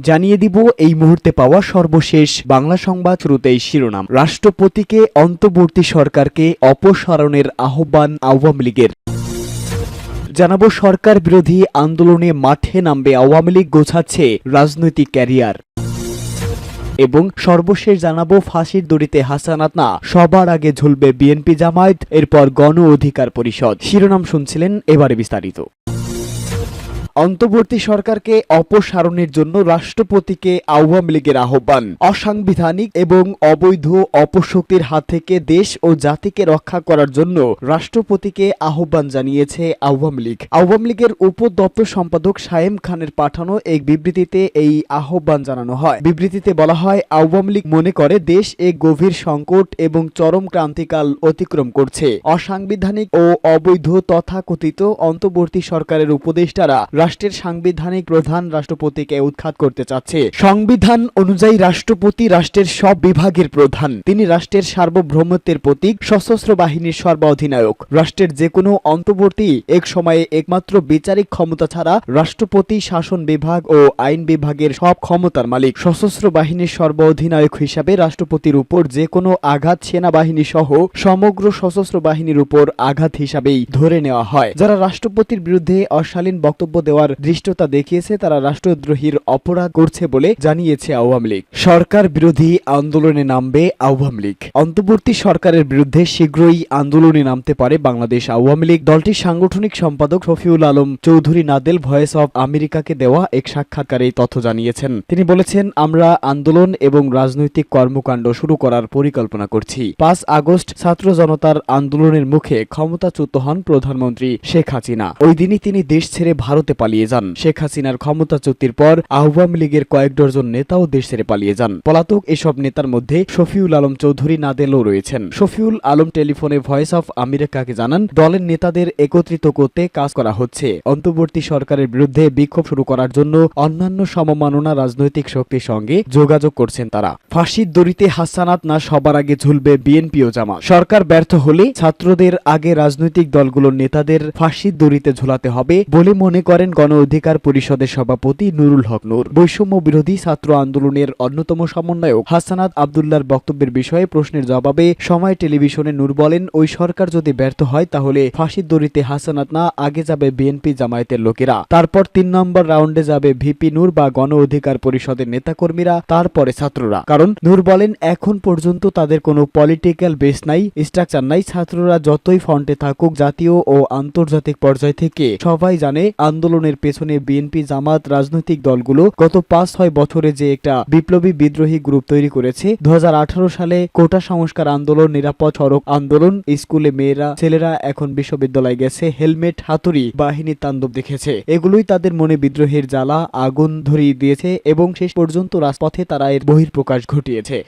জানিয়ে দিব এই মুহূর্তে পাওয়া সর্বশেষ বাংলা সংবাদ শুরুতেই শিরোনাম। রাষ্ট্রপতিকে অন্তর্বর্তী সরকারকে অপসারণের আহ্বান আওয়ামী লীগের। জানাব সরকার বিরোধী আন্দোলনে মাঠে নামবে আওয়ামী লীগ, গোছাচ্ছে রাজনৈতিক ক্যারিয়ার। এবং সর্বশেষ জানাব ফাঁসির দড়িতে হাসানাত না, সবার আগে ঝুলবে বিএনপি জামায়াত, এরপর গণ অধিকার পরিষদ। শিরোনাম শুনছিলেন এবারে বিস্তারিত। অন্তর্বর্তী সরকারকে অপসারণের জন্য রাষ্ট্রপতিকে আওয়ামী লীগের আহ্বান। অসাংবিধানিক এবং অবৈধ অপশক্তির হাত থেকে দেশ ও জাতিকে রক্ষা করার জন্য রাষ্ট্রপতিকে আহ্বান জানিয়েছে আওয়ামী লীগ। আওয়ামী লীগের উপ দপ্তর সম্পাদক সায়েম খানের পাঠানো এক বিবৃতিতে এই আহ্বান জানানো হয়। বিবৃতিতে বলা হয় আওয়ামী লীগ মনে করে দেশ এক গভীর সংকট এবং চরম ক্রান্তিকাল অতিক্রম করছে। অসাংবিধানিক ও অবৈধ তথাকথিত অন্তর্বর্তী সরকারের উপদেষ্টারা রাষ্ট্রের সাংবিধানিক প্রধান রাষ্ট্রপতিকে উৎখাত করতে চাচ্ছে। সংবিধান অনুযায়ী রাষ্ট্রপতি রাষ্ট্রের সব বিভাগের প্রধান। তিনি রাষ্ট্রের সার্বভৌমত্বের প্রতীক, সশস্ত্র বাহিনীর সর্বাধিনায়ক। রাষ্ট্রের যে কোনো অন্তর্বর্তী এক সময়ে একমাত্র বিচারিক ক্ষমতা ছাড়া রাষ্ট্রপতি, শাসন বিভাগ ও আইন বিভাগের সব ক্ষমতার মালিক। সশস্ত্র বাহিনীর সর্বাধিনায়ক হিসাবে রাষ্ট্রপতির উপর যে কোনো আঘাত সেনাবাহিনী সহ সমগ্র সশস্ত্র বাহিনীর উপর আঘাত হিসাবেই ধরে নেওয়া হয়। যারা রাষ্ট্রপতির বিরুদ্ধে অশালীন বক্তব্য দেওয়ার দৃষ্টতা দেখিয়েছে, তারা রাষ্ট্রদ্রোহীর অপরাধ করছে বলে জানিয়েছে আওয়ামী লীগ। সরকার বিরোধী আন্দোলনে নামবে আওয়ামী লীগ। অন্তর্বর্তী সরকারের বিরুদ্ধে শীঘ্রই আন্দোলনে নামতে পারে বাংলাদেশ আওয়ামী লীগ। দলটির সাংগঠনিক সম্পাদক শফিউল আলম চৌধুরী নাদেল ভয়েস অব আমেরিকাকে দেওয়া এক সাক্ষাৎকারে তথ্য জানিয়েছেন। তিনি বলেছেন, আমরা আন্দোলন এবং রাজনৈতিক কর্মকাণ্ড শুরু করার পরিকল্পনা করছি। পাঁচ আগস্ট ছাত্র জনতার আন্দোলনের মুখে ক্ষমতাচ্যুত হন প্রধানমন্ত্রী শেখ হাসিনা। ওই দিনই তিনি দেশ ছেড়ে ভারতে পালিয়ে যান। শেখ হাসিনার ক্ষমতাচ্যুতির পর আওয়ামী লীগের কয়েক ডজন নেতাও দেশ ছেড়ে পালিয়ে যান। পলাতক এসব নেতার মধ্যে শফিউল আলম চৌধুরী নাদেলও রয়েছেন। শফিউল আলম টেলিফোনে ভয়েস অফ আমেরিকাকে জানান, দলের নেতাদের একত্রিত করতে কাজ করা হচ্ছে। অন্তর্বর্তী সরকারের বিরুদ্ধে বিক্ষোভ শুরু করার জন্য অন্যান্য সমমাননা রাজনৈতিক শক্তির সঙ্গে যোগাযোগ করছেন তারা। ফাঁসির দড়িতে হাসানাত না সবার আগে ঝুলবে বিএনপি ও জামাত। সরকার ব্যর্থ হলে ছাত্রদের আগে রাজনৈতিক দলগুলোর নেতাদের ফাঁসির দড়িতে ঝুলাতে হবে বলে মনে করেন গণ অধিকার পরিষদের সভাপতি নুরুল হক নূর। বৈষম্য বিরোধী ছাত্র আন্দোলনের অন্যতম সমন্বয়ক হাসানাত আবদুল্লার বক্তব্যের বিষয়ে প্রশ্নের জবাবে সময় টেলিভিশনে নূর বলেন, ওই সরকার যদি ব্যর্থ হয়, তাহলে ফাঁসির দড়িতে হাসানাত না, আগে যাবে বিএনপি জামায়াতের লোকেরা। তারপর তিন নম্বর রাউন্ডে যাবে ভিপি নূর বা গণ অধিকার পরিষদের নেতাকর্মীরা, তারপরে ছাত্ররা। কারণ নূর বলেন, এখন পর্যন্ত তাদের কোনো পলিটিক্যাল বেস নাই, স্ট্রাকচার নাই। ছাত্ররা যতই ফ্রন্টে থাকুক, জাতীয় ও আন্তর্জাতিক পর্যায় থেকে সবাই জানে আন্দোলনের পেছনে বিএনপি জামাত রাজনৈতিক দলগুলো গত পাঁচ ছয় বছরে যে একটা বিপ্লবী বিদ্রোহী গ্রুপ তৈরি করেছে দু সালে কোটা সংস্কার আন্দোলন, নিরাপদ সড়ক আন্দোলন, স্কুলে মেয়েরা, ছেলেরা এখন বিশ্ববিদ্যালয়ে গেছে, হেলমেট, হাতুড়ি বাহিনী তাণ্ডব দেখেছে। এগুলোই তাদের মনে বিদ্রোহের জ্বালা, আগুন ধরিয়ে দিয়েছে এবং শেষ পর্যন্ত রাজপথে তারা এর বহির্প্রকাশ ঘটিয়েছে।